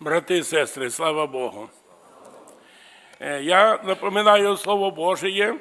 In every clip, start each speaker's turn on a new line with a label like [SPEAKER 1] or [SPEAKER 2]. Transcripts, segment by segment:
[SPEAKER 1] Брати і сестри, слава Богу. Е, Я напоминаю Слово Божие.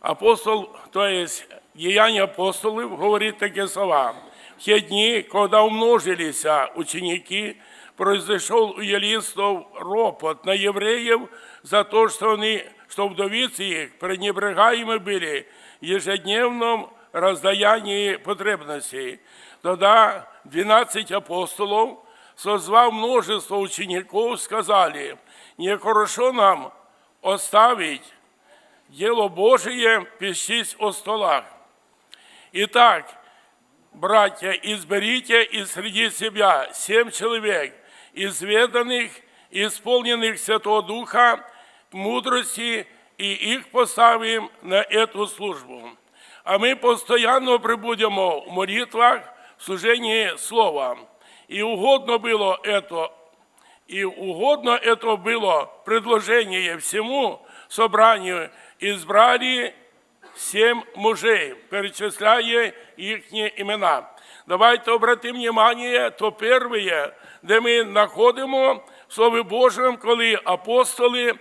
[SPEAKER 1] Апостол, то есть Діяння апостолів, говорить такі слова. В те дни, когда умножились ученики, произошел у елистов ропот на евреев за то, что они, что вдовицы их пренебрегаемы были в ежедневном раздаянии потребностей. Тогда 12 апостолов, созвав множество учеников, сказали, нехорошо нам оставить дело Божие пищись о столах. Итак, братья, изберите из среди себя семь человек, изведанных, исполненных Святого Духа, мудрости, и их поставим на эту службу. А мы постоянно прибудемо в молитвах, в служении Слова. И угодно было это и угодно это было предложение всему собранию, избрали семь мужей, перечисляя их имена. Давайте обратимо внимание, то первое, де ми знаходимо в Слові Божому, коли апостоли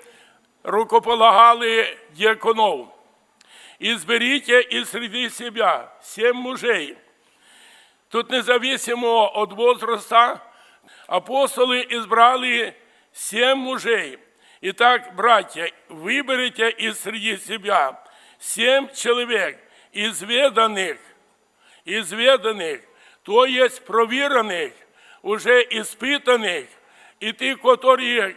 [SPEAKER 1] рукополагали діаконов. І зберіть із среди себя семь мужей. Тут независимо от возраста апостоли избрали семь мужей. Итак, братья, выберите из среди себя семь человек, изведанных, изведанных, то есть проверенных, уже испытанных, и тих, которые,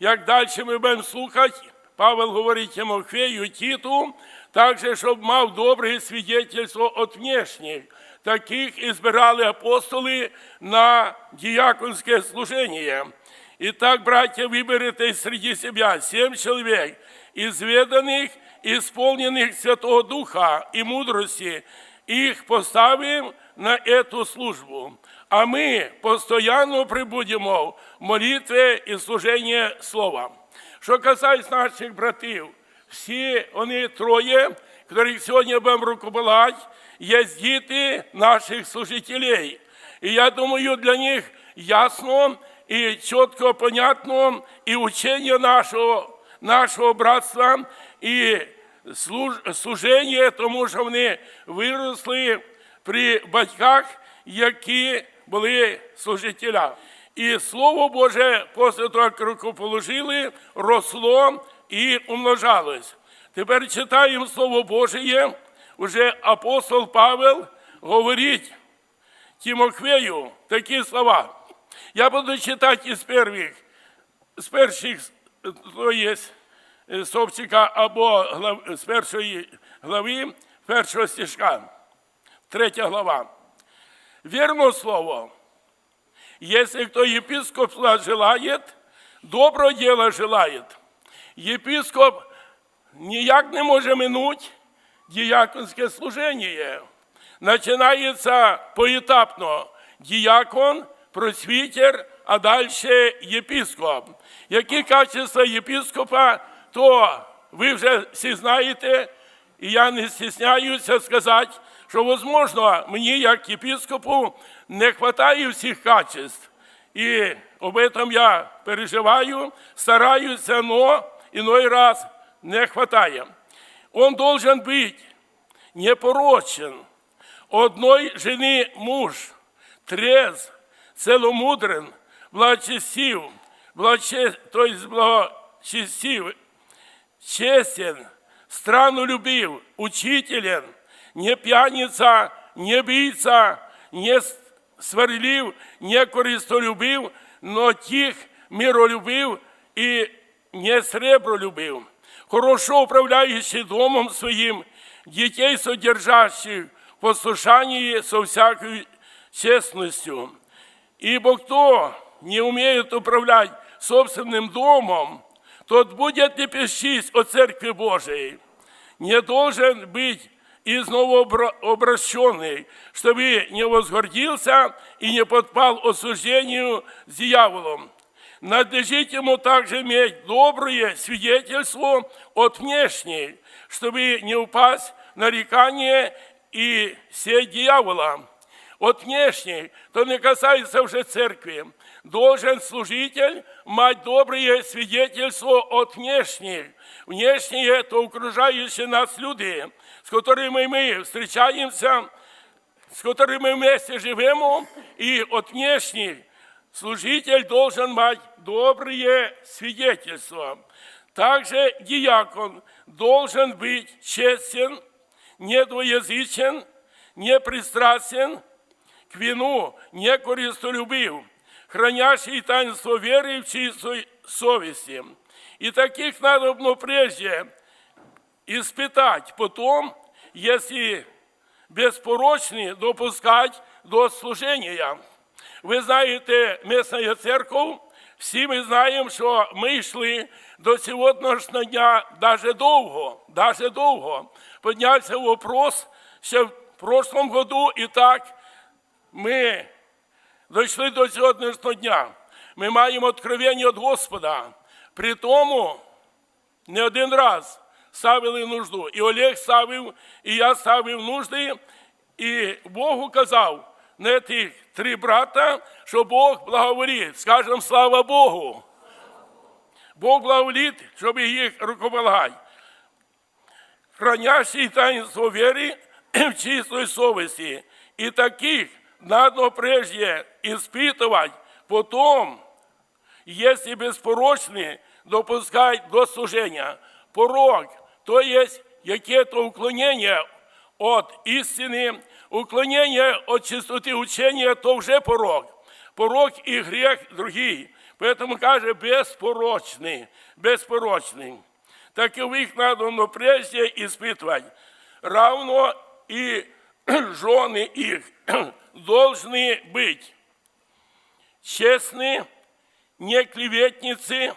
[SPEAKER 1] як далі ми будемо слухати, Павел говорить Тимофею, Титу, также, щоб мав добре свідетельство от внешних. Таких избирали апостоли на диаконское служение. Итак, братья, выберите среди себя семь человек, изведанных, исполненных Святого Духа и мудрости, их поставим на эту службу. А мы постоянно прибудемо в молитве и служении Слова. Що касається наших братів, всі вони троє, яких сьогодні будемо рукополагати, є діти наших служителей. І я думаю, для них ясно і чітко понятно і учення нашого, нашого братства, і служ- служення, тому що вони виросли при батьках, які були служителя. І Слово Боже, після того, як руку положили, росло і умножалось. Тепер читаємо Слово Божє, уже апостол Павел говорить Тимофею такі слова. Я буду читати із перших, з перших, то є е, або глав, з першої глави, першого стишка, третя глава. Верно слово. Если кто епископа желает, доброго дела желает. Епископ ніяк не може минуть діяконське служення. Починається поетапно. Діякон, просвітер, а далі єпископ. Які качества єпископа, то ви вже всі знаєте, і я не стісняюся сказати, що, можливо, мені, як єпископу, не вистачає всіх качеств. І об этом я переживаю, стараюся, но иной раз не хватает. Он должен быть непорочен, одной жены муж, трезв, целомудрен, благочестив, благоче... то есть благочестив, честен, страну любив, учителен, не пьяница, не бийца, не сварлив, не користолюбив, но тих миролюбив і не сребролюбив Хорошо управляючи домом своїм, дітей содержащих в послушании со всякою честностью. Ибо кто не умеет управлять собственным домом, тот будет не пищись о Церкви Божией. Не должен быть из новообращенный, чтобы не возгордился и не подпал осуждению с дьяволом. Надлежит ему также иметь доброе свидетельство от внешней, чтобы не упасть нарекание и сеть дьявола. от внешней, то не касается уже церкви. Должен служитель мать доброе свидетельство от внешних. Внешние – это окружающие нас люди, с которыми мы встречаемся, с которыми вместе живем, и от внешних служитель должен мать добрые свидетельства. Также диакон должен быть честен, недвоязычен, непристрастен, к вину не користолюбив, хранящий таинство веры в чистой совести. И таких надо ну, прежде испытать, потом, если беспорочны, допускать до служения. Ви знаєте, місна церква, всі ми знаємо, що ми йшли до сьогоднішнього дня даже довго, даже довго. Піднявся вопрос ще в прошлом году, і так ми дійшли до сьогоднішнього дня. Ми маємо откровення від Господа. При тому не один раз ставили нужду. І Олег ставив, і я ставив нужди, і Богу казав на тих три брата, що Бог благоволить. Скажемо слава Богу. Бог благоволить, щоб їх руковолагати. Хранящий таинство веры в чистой совести. И таких надо прежде испытывать, потом, если беспорочны, допускать до служения. Порог, то есть яке-то уклонение от истины, уклонение от чистоты учения, то вже порог. Порог и грех другий. Поэтому каже беспорочный, беспорочный. Таковых надо но прежде испытывать. Равно и жены их должны быть честны, не клеветницы,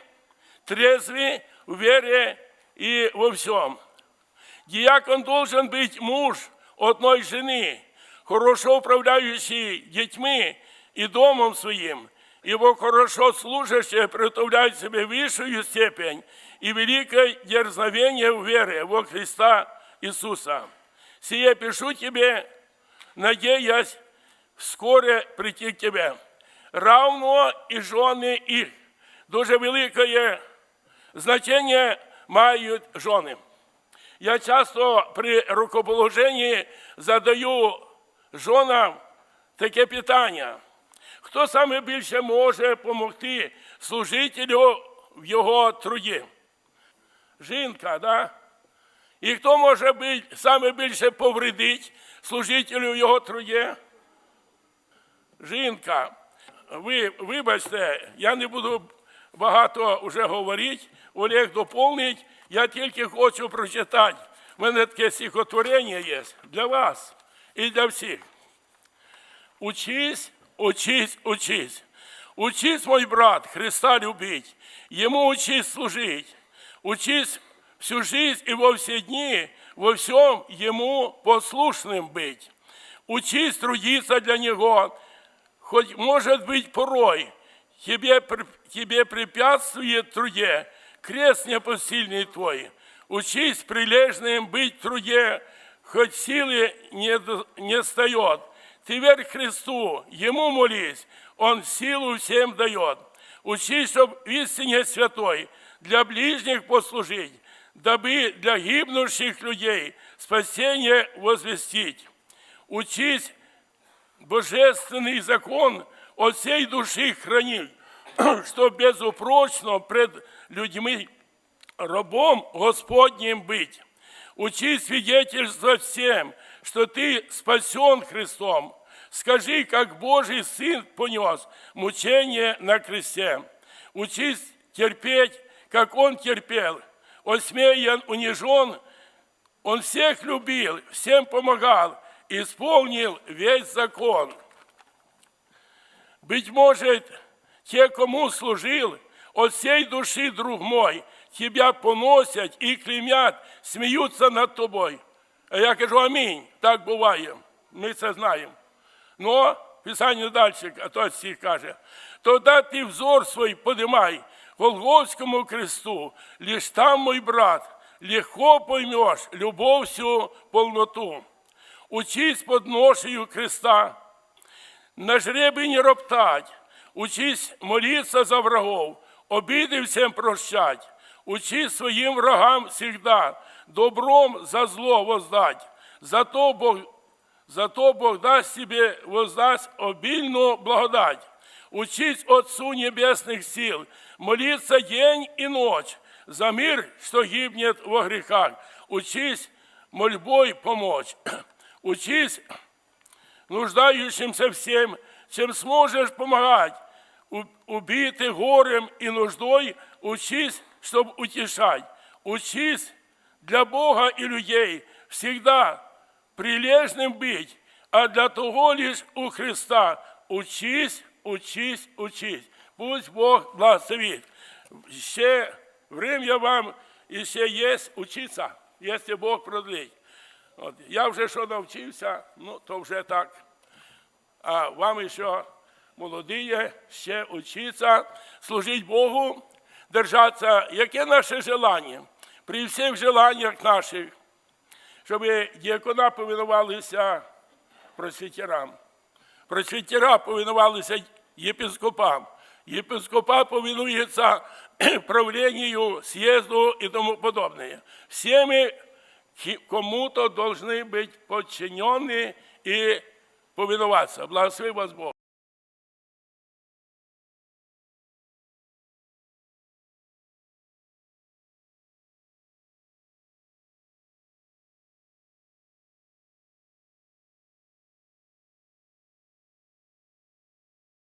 [SPEAKER 1] трезвы в вере и во всем. Диакон должен быть муж одной жены, хорошо управляющий детьми и домом своим, его хорошо служащие приготовляют себе высшую степень и великое дерзновение в вере во Христа Иисуса. Сие пишу тебе, надеясь вскоре прийти к тебе. Равно и жены их. Дуже велике значення мають жони. Я часто при рукоположенні задаю жонам таке питання. Хто саме більше може допомогти служителю в його труді? Жінка, да? І хто може бить, саме більше повредить служителю в його труді? Жінка. Ви вибачте, я не буду багато вже говорити, Олег доповнить, я тільки хочу прочитати. У мене таке стихотворення є для вас і для всіх. Учись, учись, учись. Учись, мой брат, Христа любить, Ему учись служить. Учись всю жизнь и во все дни во всем Ему послушным быть. Учись трудиться для Него, хоть, может быть, порой тебе, при- тебе препятствует в труде крест непосильный твой. Учись прилежным быть в труде, хоть силы не, не встает. Ты верь Христу, Ему молись, Он силу всем дает. Учись, чтоб в истине святой для ближних послужить, дабы для гибнущих людей спасение возвестить. Учись божественный закон от всей души хранить, чтоб безупрочно пред людьми рабом Господним быть. Учи свидетельствовать всем, что ты спасен Христом. Скажи, как Божий Сын понес мучение на кресте. Учись терпеть, как Он терпел. Осмеян, унижен, Он всех любил, всем помогал, исполнил весь закон. Быть может, те, кому служил, от всей души, друг мой, тебя поносять і клеймять, сміються над тобою. А я кажу, амінь, так буває. Ми це знаємо. Но Писання далі, а то стих каже, тоді ти взор свій подимай Голгофському кресту, лиш там, мой брат, легко поймешь любов всю полноту. Учись под ношею креста, на жребі роптать, учись молиться за врагов, обиди всем прощать, учись своим врагам всегда, добром за зло воздать. Зато Бог, зато Бог даст тебе, воздаст обильную благодать. Учись Отцу Небесных сил, молиться день и ночь за мир, что гибнет во грехах. Учись мольбой помочь. Учись нуждающимся всем, чем сможешь помогать У- Убиты горем и нуждой, учись, чтобы утешать. Учись для Бога и людей всегда прилежным быть, а для того лишь у Христа учись, учись, учись. Пусть Бог благословит. Ще время вам і ще є учиться, якщо Бог продлить. От, я вже що навчився, ну то вже так. А вам ще молоді, ще учиться, служить Богу, держатися. Яке наше желання? При всіх желаннях наших, щоб діакона повинувалися просвітерам. Просвітера повинувалися єпископам. Єпископа повинується правленню, съезду і тому подобне. Всі ми ки- кому-то должны быть подчинены и повиноваться. Благослови вас Бог.